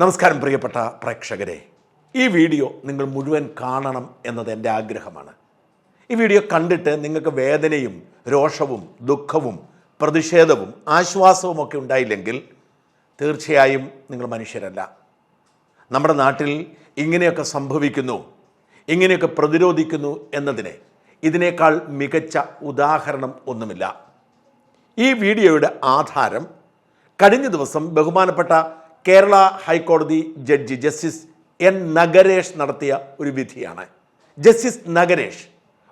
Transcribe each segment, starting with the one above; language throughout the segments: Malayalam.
നമസ്കാരം പ്രിയപ്പെട്ട പ്രേക്ഷകരെ. ഈ വീഡിയോ നിങ്ങൾ മുഴുവൻ കാണണം എന്നത് എന്റെ ആഗ്രഹമാണ്. ഈ വീഡിയോ കണ്ടിട്ട് നിങ്ങൾക്ക് വേദനയും രോഷവും ദുഃഖവും പ്രതിഷേധവും ആശ്വാസവും ഒക്കെ ഉണ്ടായില്ലെങ്കിൽ തീർച്ചയായും നിങ്ങൾ മനുഷ്യരല്ല. നമ്മുടെ നാട്ടിൽ ഇങ്ങനെയൊക്കെ സംഭവിക്കുന്നു ഇങ്ങനെയൊക്കെ പ്രതിരോധിക്കുന്നു എന്നതിന് ഇതിനേക്കാൾ മികച്ച ഉദാഹരണം ഒന്നുമില്ല. ഈ വീഡിയോയുടെ ആധാരം കഴിഞ്ഞ ദിവസം ബഹുമാനപ്പെട്ട കേരള ഹൈക്കോടതി ജഡ്ജി ജസ്റ്റിസ് എൻ നഗരേഷ് നടത്തിയ ഒരു വിധിയാണ്. ജസ്റ്റിസ് നഗരേഷ്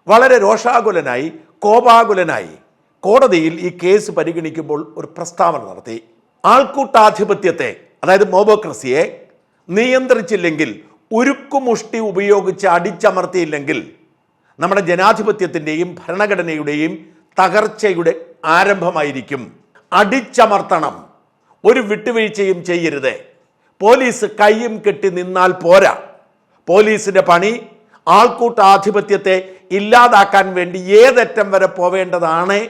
വളരെ രോഷാകുലനായി കോപാകുലനായി കോടതിയിൽ ഈ കേസ് പരിഗണിക്കുമ്പോൾ ഒരു പ്രസ്താവന നടത്തി. ആൾക്കൂട്ടാധിപത്യത്തെ അതായത് മോബോക്രസിയെ നിയന്ത്രിച്ചില്ലെങ്കിൽ ഉരുക്കുമുഷ്ടി ഉപയോഗിച്ച് അടിച്ചമർത്തിയില്ലെങ്കിൽ നമ്മുടെ ജനാധിപത്യത്തിന്റെയും ഭരണഘടനയുടെയും തകർച്ചയുടെ ആരംഭമായിരിക്കും. അടിച്ചമർത്തണം. ഒരു വിട്ടുവീഴ്ചയും ചെയ്യരുത്. പോലീസ് കൈയും കെട്ടി നിന്നാൽ പോരാ. പോലീസിന്റെ പണി ആൾക്കൂട്ടാധിപത്യത്തെ ഇല്ലാതാക്കാൻ വേണ്ടി ഏതറ്റം വരെ പോവേണ്ടതാണ്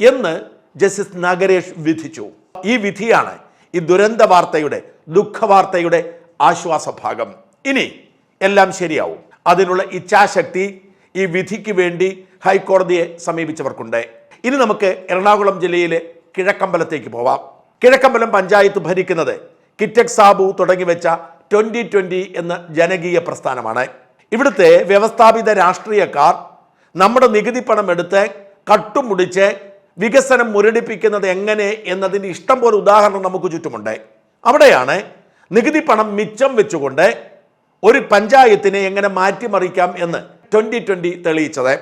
എന്ന് ജസ്റ്റിസ് നഗരേഷ് വിധിച്ചു. ഈ വിധിയാണ് ഈ ദുരന്ത വാർത്തയുടെ ദുഃഖവാർത്തയുടെ ആശ്വാസഭാഗം. ഇനി എല്ലാം ശരിയാവും. അതിനുള്ള ഇച്ഛാശക്തി ഈ വിധിക്ക് വേണ്ടി ഹൈക്കോടതിയെ സമീപിച്ചവർക്കുണ്ട്. ഇനി നമുക്ക് എറണാകുളം ജില്ലയിലെ കിഴക്കമ്പലത്തേക്ക് പോവാം. കിഴക്കമ്പലം പഞ്ചായത്ത് ഭരിക്കുന്നത് കിറ്റക് സാബു തുടങ്ങി വെച്ച ട്വന്റി ട്വന്റി എന്ന ജനകീയ പ്രസ്ഥാനമാണ്. ഇവിടുത്തെ വ്യവസ്ഥാപിത രാഷ്ട്രീയക്കാർ നമ്മുടെ നികുതി പണം എടുത്ത് കട്ടുമുടിച്ച് വികസനം മുരടിപ്പിക്കുന്നത് എങ്ങനെ എന്നതിന്റെ ഇഷ്ടം പോലെ ഉദാഹരണം നമുക്ക് ചുറ്റുമുണ്ട്. അവിടെയാണ് നികുതി പണം മിച്ചം വെച്ചുകൊണ്ട് ഒരു പഞ്ചായത്തിനെ എങ്ങനെ മാറ്റിമറിക്കാം എന്ന് ട്വന്റി ട്വന്റി തെളിയിച്ചത്.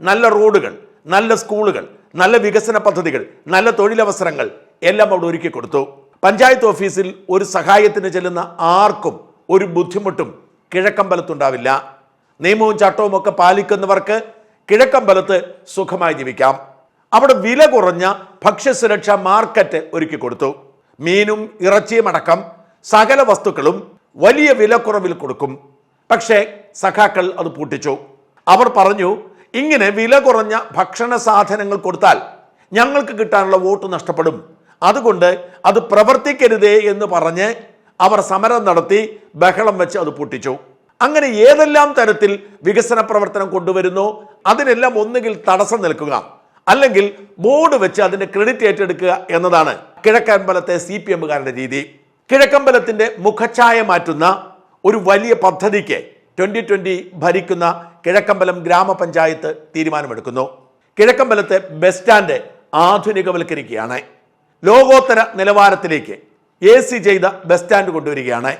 നല്ല റോഡുകൾ നല്ല സ്കൂളുകൾ നല്ല വികസന പദ്ധതികൾ നല്ല തൊഴിലവസരങ്ങൾ എല്ലാം അവിടെ ഒരുക്കി കൊടുത്തു. പഞ്ചായത്ത് ഓഫീസിൽ ഒരു സഹായത്തിന് ചെല്ലുന്ന ആർക്കും ഒരു ബുദ്ധിമുട്ടും കിഴക്കമ്പലത്തുണ്ടാവില്ല. നിയമവും ചട്ടവും ഒക്കെ പാലിക്കുന്നവർക്ക് കിഴക്കമ്പലത്ത് സുഖമായി ജീവിക്കാം. അവിടെ വില കുറഞ്ഞ ഭക്ഷ്യസുരക്ഷാ മാർക്കറ്റ് ഒരുക്കി കൊടുത്തു. മീനും ഇറച്ചിയും അടക്കം സകല വസ്തുക്കളും വലിയ വിലക്കുറവിൽ കൊടുക്കും. പക്ഷേ സഖാക്കൾ അത് പൂട്ടിച്ചു. അവർ പറഞ്ഞു ഇങ്ങനെ വില കുറഞ്ഞ ഭക്ഷണ സാധനങ്ങൾ കൊടുത്താൽ ഞങ്ങൾക്ക് കിട്ടാനുള്ള വോട്ട് നഷ്ടപ്പെടും. അതുകൊണ്ട് അത് പ്രവർത്തിക്കരുതേ എന്ന് പറഞ്ഞ് അവർ സമരം നടത്തി ബഹളം വെച്ച് അത് പൊട്ടിച്ചു. അങ്ങനെ ഏതെല്ലാം തരത്തിൽ വികസന പ്രവർത്തനം കൊണ്ടുവരുന്നു അതിനെല്ലാം ഒന്നുകിൽ തടസ്സം നിൽക്കുക അല്ലെങ്കിൽ ബോർഡ് വെച്ച് അതിന്റെ ക്രെഡിറ്റ് ഏറ്റെടുക്കുക എന്നതാണ് കിഴക്കമ്പലത്തെ സി പി എമ്മുകാരുടെ രീതി. കിഴക്കമ്പലത്തിന്റെ മുഖഛായ മാറ്റുന്ന ഒരു വലിയ പദ്ധതിക്ക് ട്വന്റി ട്വന്റി ഭരിക്കുന്ന കിഴക്കമ്പലം ഗ്രാമപഞ്ചായത്ത് തീരുമാനമെടുക്കുന്നു. കിഴക്കമ്പലത്തെ ബസ് സ്റ്റാൻഡ് ആധുനികവൽക്കരിക്കുകയാണ്. ലോകോത്തര നിലവാരത്തിലേക്ക് എ സി ചെയ്ത ബസ് സ്റ്റാൻഡ് കൊണ്ടുവരികയാണ്.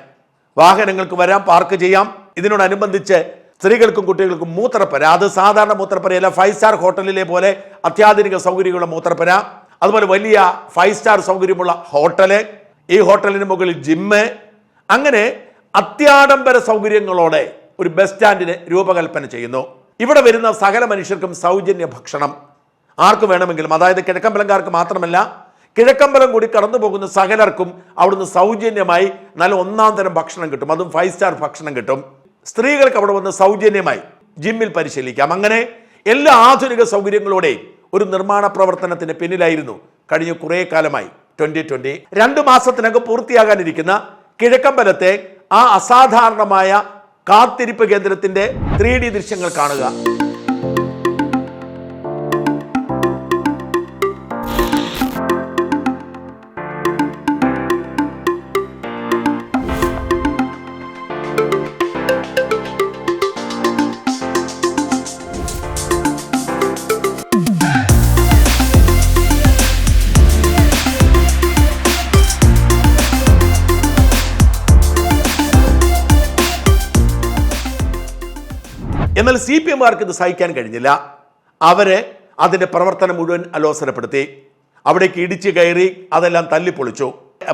വാഹനങ്ങൾക്ക് വരാം പാർക്ക് ചെയ്യാം. ഇതിനോടനുബന്ധിച്ച് സ്ത്രീകൾക്കും കുട്ടികൾക്കും മൂത്രപ്പര. അത് സാധാരണ മൂത്രപ്പരയല്ല ഫൈവ് സ്റ്റാർ ഹോട്ടലിലെ പോലെ അത്യാധുനിക സൗകര്യമുള്ള മൂത്രപ്പര. അതുപോലെ വലിയ ഫൈവ് സ്റ്റാർ സൗകര്യമുള്ള ഹോട്ടൽ ഈ ഹോട്ടലിന് മുകളിൽ ജിമ്മ് അങ്ങനെ അത്യാഡംബര സൗകര്യങ്ങളോടെ ഒരു ബസ് സ്റ്റാൻഡിന് രൂപകൽപ്പന ചെയ്യുന്നു. ഇവിടെ വരുന്ന സകല മനുഷ്യർക്കും സൗജന്യ ഭക്ഷണം. ആർക്ക് വേണമെങ്കിലും അതായത് കിഴക്കമ്പലങ്കാർക്ക് മാത്രമല്ല കിഴക്കമ്പലം കൂടി കടന്നു പോകുന്ന സകലർക്കും അവിടുന്ന് സൗജന്യമായി നല്ല ഒന്നാം തരം ഭക്ഷണം കിട്ടും. അതും ഫൈവ് സ്റ്റാർ ഭക്ഷണം കിട്ടും. സ്ത്രീകൾക്ക് അവിടെ വന്ന് സൗജന്യമായി ജിമ്മിൽ പരിശീലിക്കാം. അങ്ങനെ എല്ലാ ആധുനിക സൗകര്യങ്ങളോടെ ഒരു നിർമ്മാണ പ്രവർത്തനത്തിന് പിന്നിലായിരുന്നു കഴിഞ്ഞ കുറേ കാലമായി ട്വന്റി ട്വന്റി രണ്ട് മാസത്തിനകം പൂർത്തിയാകാനിരിക്കുന്ന കിഴക്കമ്പലത്തെ ആ അസാധാരണമായ കാത്തിരിപ്പ് കേന്ദ്രത്തിന്റെ ത്രീ ഡി ദൃശ്യങ്ങൾ കാണുക. എന്നാൽ സി പി എമ്മുകാർക്ക് ഇത് സഹിക്കാൻ കഴിഞ്ഞില്ല. അവരെ അതിന്റെ പ്രവർത്തനം മുഴുവൻ അലോസരപ്പെടുത്തി. അവിടേക്ക് ഇടിച്ചു കയറി അതെല്ലാം തല്ലിപ്പൊളിച്ചു.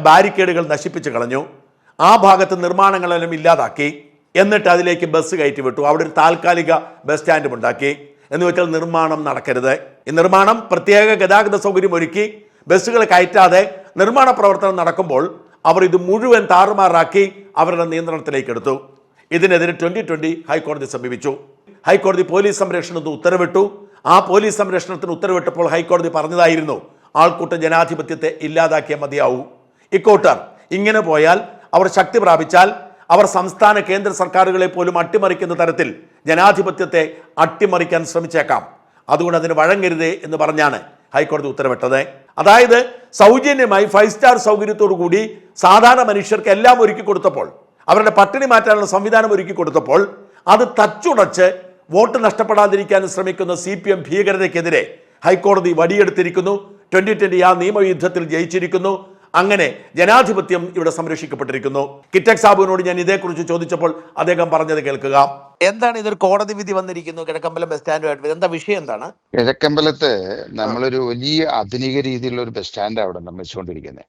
ബാരിക്കേഡുകൾ നശിപ്പിച്ച് കളഞ്ഞു. ആ ഭാഗത്ത് നിർമ്മാണങ്ങളെല്ലാം ഇല്ലാതാക്കി. എന്നിട്ട് അതിലേക്ക് ബസ് കയറ്റി വിട്ടു. അവിടെ ഒരു താൽക്കാലിക ബസ് സ്റ്റാൻഡും ഉണ്ടാക്കി. എന്ന് വെച്ചാൽ നിർമ്മാണം നടക്കരുത്. ഈ നിർമ്മാണം പ്രത്യേക ഗതാഗത സൗകര്യം ഒരുക്കി ബസ്സുകൾ കയറ്റാതെ നിർമ്മാണ പ്രവർത്തനം നടക്കുമ്പോൾ അവർ ഇത് മുഴുവൻ താറുമാറാക്കി അവരുടെ നിയന്ത്രണത്തിലേക്ക് എടുത്തു. ഇതിനെതിരെ ട്വന്റി ട്വന്റി ഹൈക്കോടതി സമീപിച്ചു. ഹൈക്കോടതി പോലീസ് സംരക്ഷണത്തിന് ഉത്തരവിട്ടു. ആ പോലീസ് സംരക്ഷണത്തിന് ഉത്തരവിട്ടപ്പോൾ ഹൈക്കോടതി പറഞ്ഞതായിരുന്നു ആൾക്കൂട്ട ജനാധിപത്യത്തെ ഇല്ലാതാക്കിയ മതിയാവൂ. ഇക്കോട്ടർ ഇങ്ങനെ പോയാൽ അവർ ശക്തി പ്രാപിച്ചാൽ അവർ സംസ്ഥാന കേന്ദ്ര സർക്കാരുകളെ പോലും അട്ടിമറിക്കുന്ന തരത്തിൽ ജനാധിപത്യത്തെ അട്ടിമറിക്കാൻ ശ്രമിച്ചേക്കാം. അതുകൊണ്ട് അതിന് വഴങ്ങരുതേ എന്ന് പറഞ്ഞാണ് ഹൈക്കോടതി ഉത്തരവിട്ടത്. അതായത് സൗജന്യമായി ഫൈവ് സ്റ്റാർ സൗകര്യത്തോടു കൂടി സാധാരണ മനുഷ്യർക്ക് എല്ലാം ഒരുക്കി കൊടുത്തപ്പോൾ അവരുടെ പട്ടിണി മാറ്റാനുള്ള സംവിധാനം ഒരുക്കി കൊടുത്തപ്പോൾ അത് തച്ചുടച്ച് വോട്ട് നഷ്ടപ്പെടാതിരിക്കാൻ ശ്രമിക്കുന്ന സി പി എം ഭീകരതയ്ക്കെതിരെ ഹൈക്കോടതി വടിയെടുത്തിരിക്കുന്നു. ട്വന്റി ട്വന്റി ആ നിയമയുദ്ധത്തിൽ ജയിച്ചിരിക്കുന്നു. അങ്ങനെ ജനാധിപത്യം ഇവിടെ സംരക്ഷിക്കപ്പെട്ടിരിക്കുന്നു. കിറ്റക് സാബുവിനോട് ഞാൻ ഇതേക്കുറിച്ച് ചോദിച്ചപ്പോൾ അദ്ദേഹം പറഞ്ഞത് കേൾക്കുക. എന്താണ് ഇതൊരു കോടതി വിധി വന്നിരിക്കുന്നു? കിഴക്കമ്പലം ബസ് സ്റ്റാൻഡുമായിട്ട് എന്താ വിഷയം എന്താണ്? കിഴക്കമ്പലത്ത് നമ്മളൊരു വലിയ ആധുനിക രീതിയിലുള്ള ഒരു ബസ് സ്റ്റാൻഡ് അവിടെ നിർമ്മിച്ചുകൊണ്ടിരിക്കുന്നത്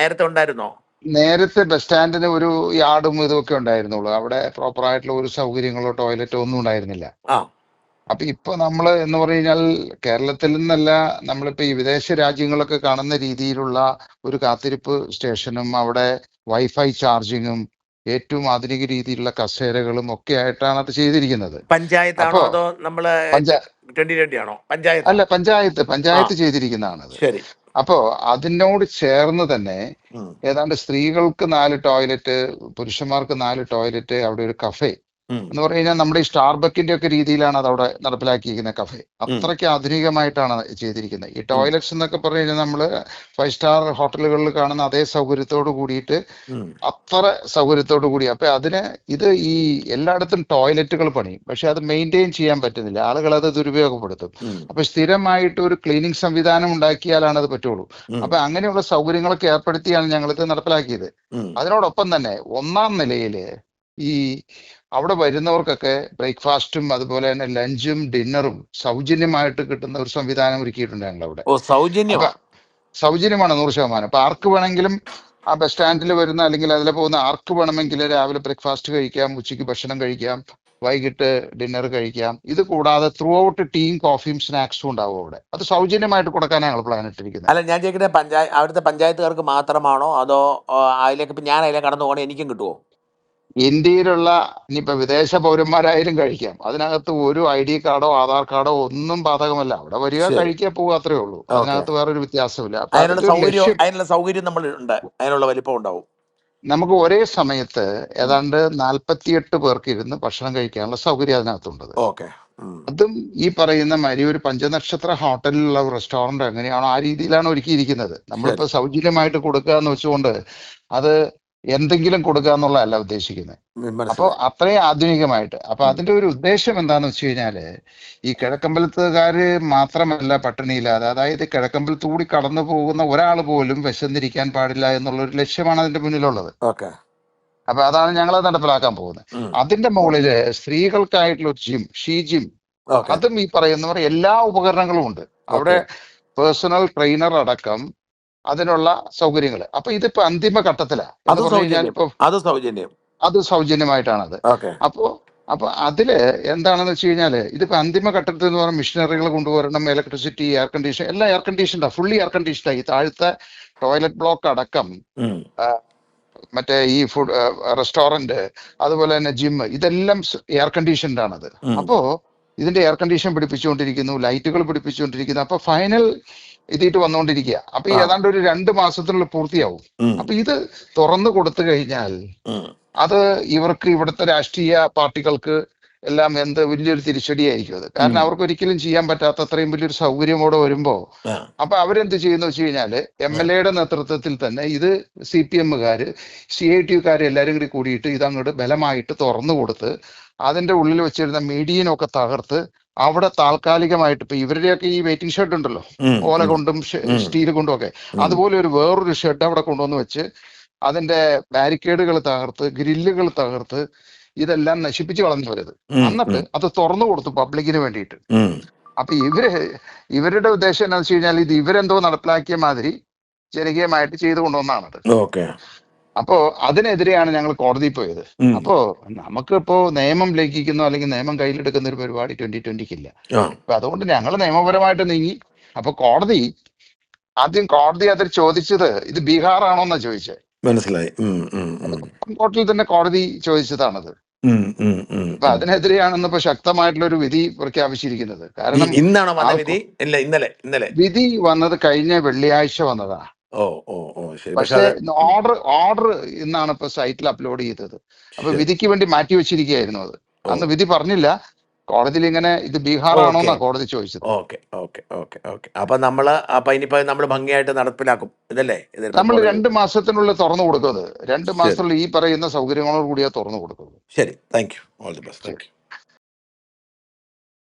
നേരത്തെ ഉണ്ടായിരുന്നോ? നേരത്തെ ബസ് സ്റ്റാൻഡിന് ഒരു യാർഡും ഇതൊക്കെ ഉണ്ടായിരുന്നുള്ളൂ. അവിടെ പ്രോപ്പർ ആയിട്ടുള്ള ഒരു സൗകര്യങ്ങളോ ടോയ്ലറ്റോ ഒന്നും ഉണ്ടായിരുന്നില്ല. അപ്പൊ ഇപ്പൊ നമ്മൾ എന്ന് പറഞ്ഞു കഴിഞ്ഞാൽ കേരളത്തിൽ നിന്നല്ല നമ്മളിപ്പോ ഈ വിദേശ രാജ്യങ്ങളൊക്കെ കാണുന്ന രീതിയിലുള്ള ഒരു കാത്തിരിപ്പ് സ്റ്റേഷനും അവിടെ വൈഫൈ ചാർജിങ്ങും ഏറ്റവും ആധുനിക രീതിയിലുള്ള കസേരകളും ഒക്കെ ആയിട്ടാണ് അത് ചെയ്തിരിക്കുന്നത്. പഞ്ചായത്താണോ അതോ നമ്മൾ പഞ്ചായത്ത്? അല്ല പഞ്ചായത്ത് പഞ്ചായത്ത് ചെയ്തിരിക്കുന്നതാണ് ശരി. അപ്പോ അതിനോട് ചേർന്ന് തന്നെ. ഏതാണ്ട് സ്ത്രീകൾക്ക് നാല് ടോയ്ലറ്റ് പുരുഷന്മാർക്ക് നാല് ടോയ്ലറ്റ് അവിടെ ഒരു കഫേ. എന്ന് പറഞ്ഞു കഴിഞ്ഞാൽ നമ്മുടെ ഈ സ്റ്റാർബക്കിന്റെ ഒക്കെ രീതിയിലാണ് അത് അവിടെ നടപ്പിലാക്കിയിരിക്കുന്ന കഫേ അത്രയ്ക്ക് ആധുനികമായിട്ടാണ് ചെയ്തിരിക്കുന്നത്. ഈ ടോയ്ലറ്റ്സ് എന്നൊക്കെ പറഞ്ഞു കഴിഞ്ഞാൽ നമ്മൾ ഫൈവ് സ്റ്റാർ ഹോട്ടലുകളിൽ കാണുന്ന അതേ സൗകര്യത്തോട് കൂടിയിട്ട്. അത്ര സൗകര്യത്തോട് കൂടി. അപ്പൊ അതിന് ഇത് ഈ എല്ലായിടത്തും ടോയ്ലറ്റുകൾ പണിയും. പക്ഷെ അത് മെയിന്റെയിൻ ചെയ്യാൻ പറ്റുന്നില്ല. ആളുകൾ അത് ദുരുപയോഗപ്പെടുത്തും. അപ്പൊ സ്ഥിരമായിട്ട് ഒരു ക്ലീനിങ് സംവിധാനം ഉണ്ടാക്കിയാലാണ് അത് പറ്റുള്ളൂ. അപ്പൊ അങ്ങനെയുള്ള സൗകര്യങ്ങളൊക്കെ ഏർപ്പെടുത്തിയാണ് ഞങ്ങൾ ഇത് നടപ്പിലാക്കിയത് അതിനോടൊപ്പം തന്നെ ഒന്നാം നിലയിൽ ഈ അവിടെ വരുന്നവർക്കൊക്കെ ബ്രേക്ക്ഫാസ്റ്റും അതുപോലെ തന്നെ ലഞ്ചും ഡിന്നറും സൗജന്യമായിട്ട് കിട്ടുന്ന ഒരു സംവിധാനം ഒരുക്കിയിട്ടുണ്ട് ഞങ്ങൾ അവിടെ സൗജന്യമാണ് നൂറ് ശതമാനം. അപ്പൊ ആർക്ക് വേണമെങ്കിലും ആ ബസ് സ്റ്റാൻഡിൽ വരുന്ന അല്ലെങ്കിൽ അതിലെ പോകുന്ന ആർക്ക് വേണമെങ്കിൽ രാവിലെ ബ്രേക്ക്ഫാസ്റ്റ് കഴിക്കാം ഉച്ചയ്ക്ക് ഭക്ഷണം കഴിക്കാം വൈകിട്ട് ഡിന്നർ കഴിക്കാം. ഇത് കൂടാതെ ത്രൂ ഔട്ട് ടീയും കോഫിയും സ്നാക്സും ഉണ്ടാവും അവിടെ. അത് സൗജന്യമായിട്ട് കൊടുക്കാനാണ് ഞങ്ങൾ പ്ലാൻ ഇട്ടിരിക്കുന്നത്. അല്ല ഞാൻ ചോദിക്കട്ടെ പഞ്ചായത്ത് അവിടുത്തെ പഞ്ചായത്തുകാർക്ക് മാത്രമാണോ അതോ അതിലേക്ക് ഞാൻ അതിലേക്ക് കടന്നു പോകണേ എനിക്കും കിട്ടുമോ ഇന്ത്യയിലുള്ള ഇനിയിപ്പൊ വിദേശ പൗരന്മാരായാലും കഴിക്കാം. അതിനകത്ത് ഒരു ഐ ഡി കാർഡോ ആധാർ കാർഡോ ഒന്നും ബാധകമല്ല. അവിടെ വരിക കഴിക്കാൻ കഴിക്കുക പോവുക അത്രേ ഉള്ളൂ. അതിനകത്ത് വേറൊരു വ്യത്യാസമില്ല അതിനുള്ള ഒരു സൗകര്യം ലക്ഷ്യം. അതിനുള്ള സൗകര്യം നമ്മൾ ഉണ്ട്. അതിനുള്ള വലിപ്പം ഉണ്ടാവും. നമുക്ക് ഒരേ സമയത്ത് ഏതാണ്ട് നാൽപ്പത്തിയെട്ട് പേർക്ക് ഇരുന്ന് ഭക്ഷണം കഴിക്കാനുള്ള സൗകര്യം അതിനകത്തുണ്ട്. ഓക്കെ. അതും ഈ പറയുന്ന മാതിരി ഒരു പഞ്ചനക്ഷത്ര ഹോട്ടലിലുള്ള റെസ്റ്റോറന്റ് എങ്ങനെയാണോ ആ രീതിയിലാണ് ഒരുക്കിയിരിക്കുന്നത്. നമ്മളിപ്പോ സൗജന്യമായിട്ട് കൊടുക്കുക എന്ന് വെച്ചുകൊണ്ട് അത് എന്തെങ്കിലും കൊടുക്കുക എന്നുള്ളതല്ല ഉദ്ദേശിക്കുന്നത്. അപ്പൊ അത്രയും ആധുനികമായിട്ട്. അപ്പൊ അതിന്റെ ഒരു ഉദ്ദേശം എന്താന്ന് വെച്ച് കഴിഞ്ഞാൽ ഈ കിഴക്കമ്പലത്തുകാര് മാത്രമല്ല പട്ടിണിയില്ലാതെ അതായത് കിഴക്കമ്പലത്ത് കൂടി കടന്നു പോകുന്ന ഒരാൾ പോലും വിശന്നിരിക്കാൻ പാടില്ല എന്നുള്ള ഒരു ലക്ഷ്യമാണ് അതിന്റെ മുന്നിലുള്ളത്. ഓക്കെ. അപ്പൊ അതാണ് ഞങ്ങൾ നടപ്പിലാക്കാൻ പോകുന്നത്. അതിന്റെ മുകളിൽ സ്ത്രീകൾക്കായിട്ടുള്ള ഒരു ജിം ഷീ ജിം അതും ഈ പറയുന്നവർ എല്ലാ ഉപകരണങ്ങളും ഉണ്ട്. അവിടെ പേഴ്സണൽ ട്രെയിനർ അടക്കം അതിനുള്ള സൗകര്യങ്ങൾ അപ്പൊ ഇതിപ്പോ അന്തിമ ഘട്ടത്തിലാ. അത് സൗജന്യം. അത് സൗജന്യം. അത് സൗജന്യമായിട്ടാണത്. അപ്പോ അപ്പൊ അതിൽ എന്താണെന്ന് വെച്ച് കഴിഞ്ഞാൽ ഇതിപ്പോ അന്തിമ ഘട്ടത്തിൽ എന്ന് പറഞ്ഞാൽ മിഷനറികൾ കൊണ്ടുവരണം ഇലക്ട്രിസിറ്റി എയർ കണ്ടീഷൻ എല്ലാം എയർ കണ്ടീഷൻഡാ ഫുള്ളി എയർ കണ്ടീഷൻഡാ ഈ താഴത്തെ ടോയ്ലറ്റ് ബ്ലോക്ക് അടക്കം മറ്റേ ഈ ഫുഡ് റെസ്റ്റോറന്റ് അതുപോലെ തന്നെ ജിം ഇതെല്ലാം എയർ കണ്ടീഷൻഡ് ആണത്. അപ്പോ ഇതിന്റെ എയർ കണ്ടീഷൻ പിടിപ്പിച്ചുകൊണ്ടിരിക്കുന്നു ലൈറ്റുകൾ പിടിപ്പിച്ചുകൊണ്ടിരിക്കുന്നു. അപ്പൊ ഫൈനൽ ഇതിട്ട് വന്നുകൊണ്ടിരിക്കുക അപ്പൊ ഈ ഏതാണ്ട് ഒരു രണ്ട് മാസത്തിനുള്ളിൽ പൂർത്തിയാവും. അപ്പൊ ഇത് തുറന്നു കൊടുത്തു കഴിഞ്ഞാൽ അത് ഇവർക്ക് ഇവിടുത്തെ രാഷ്ട്രീയ പാർട്ടികൾക്ക് എല്ലാം എന്ത് വലിയൊരു തിരിച്ചടിയായിരിക്കും അത്. കാരണം അവർക്ക് ഒരിക്കലും ചെയ്യാൻ പറ്റാത്ത അത്രയും വലിയൊരു സൗകര്യം അവിടെ വരുമ്പോ അപ്പൊ അവരെന്ത് ചെയ്യുന്ന വെച്ച് കഴിഞ്ഞാൽ എം എൽ എയുടെ നേതൃത്വത്തിൽ തന്നെ ഇത് സി പി എമ്മുകാര് സി ഐ ടി യുക്കാര് എല്ലാരും കൂടി കൂടിയിട്ട് ഇതങ്ങോട്ട് ബലമായിട്ട് തുറന്നു കൊടുത്ത് അതിന്റെ ഉള്ളിൽ വെച്ചിരുന്ന മീഡിയനൊക്കെ തകർത്ത് അവിടെ താൽക്കാലികമായിട്ട് ഇപ്പൊ ഇവരുടെയൊക്കെ ഈ വെയിറ്റിംഗ് ഷെഡ് ഉണ്ടല്ലോ. ഓല കൊണ്ടും സ്റ്റീൽ കൊണ്ടും ഒക്കെ. അതുപോലെ ഒരു വേറൊരു ഷെഡ് അവിടെ കൊണ്ടുവന്ന് വെച്ച് അതിന്റെ ബാരിക്കേഡുകൾ തകർത്ത് ഗ്രില്ലുകൾ തകർത്ത് ഇതെല്ലാം നശിപ്പിച്ച് കളഞ്ഞവരത് എന്നിട്ട് അത് തുറന്നു കൊടുത്തു പബ്ലിക്കിന് വേണ്ടിയിട്ട്. അപ്പൊ ഇവർ ഇവരുടെ ഉദ്ദേശം എന്താണെന്ന് വെച്ച് കഴിഞ്ഞാൽ ഇത് ഇവരെന്തോ നടപ്പിലാക്കിയ മാതിരി ജനകീയമായിട്ട് ചെയ്തു കൊണ്ടുവന്നാണത്. അപ്പോ അതിനെതിരെയാണ് ഞങ്ങൾ കോടതിയിൽ പോയത്. അപ്പോ നമുക്ക് ഇപ്പോ നിയമം ലംഘിക്കുന്നു അല്ലെങ്കിൽ നിയമം കയ്യിലെടുക്കുന്ന ഒരു പരിപാടി ട്വന്റി ട്വന്റിക്കില്ല അപ്പൊ അതുകൊണ്ട് ഞങ്ങൾ നിയമപരമായിട്ട് നീങ്ങി. അപ്പൊ കോടതി ആദ്യം കോടതി അതിൽ ചോദിച്ചത് ഇത് ബീഹാർ എന്നാ ചോദിച്ചേ. മനസ്സിലായി. കോർട്ടിൽ തന്നെ കോടതി ചോദിച്ചതാണത്. അപ്പൊ അതിനെതിരെയാണ് ഇപ്പൊ ശക്തമായിട്ടുള്ള ഒരു വിധി പ്രഖ്യാപിച്ചിരിക്കുന്നത്. കാരണം ഇന്നാണോ വിധി? ഇന്നലെ ഇന്നലെ. വിധി വന്നത് കഴിഞ്ഞ വെള്ളിയാഴ്ച വന്നതാ. പക്ഷെ പക്ഷേ ഓർഡർ ഓർഡർ ഇന്നാണ് ഇപ്പൊ സൈറ്റിൽ അപ്ലോഡ് ചെയ്തത്. അപ്പൊ വിധിക്ക് വേണ്ടി മാറ്റി വെച്ചിരിക്കുകയായിരുന്നു അത്. അന്ന് വിധി പറഞ്ഞില്ല. കോടതിയിൽ ഇങ്ങനെ ഇത് ബീഹാർ ആണോ എന്നാ കോടതി ചോദിച്ചത്. Okay okay okay okay. അപ്പൊ നമ്മൾ അപ്പൊ ഇനിയിപ്പോ നമ്മൾ ഭംഗിയായിട്ട് നടപ്പിലാക്കും. ഇതല്ലേ? നമ്മൾ രണ്ട് മാസത്തിനുള്ളിൽ തുറന്നു കൊടുക്കുന്നത് രണ്ട് മാസത്തിനുള്ളിൽ ഈ പറയുന്ന സൗകര്യങ്ങളോട് കൂടിയാ തുറന്നു കൊടുക്കുന്നത്. ശരി. Thank you all the best thank you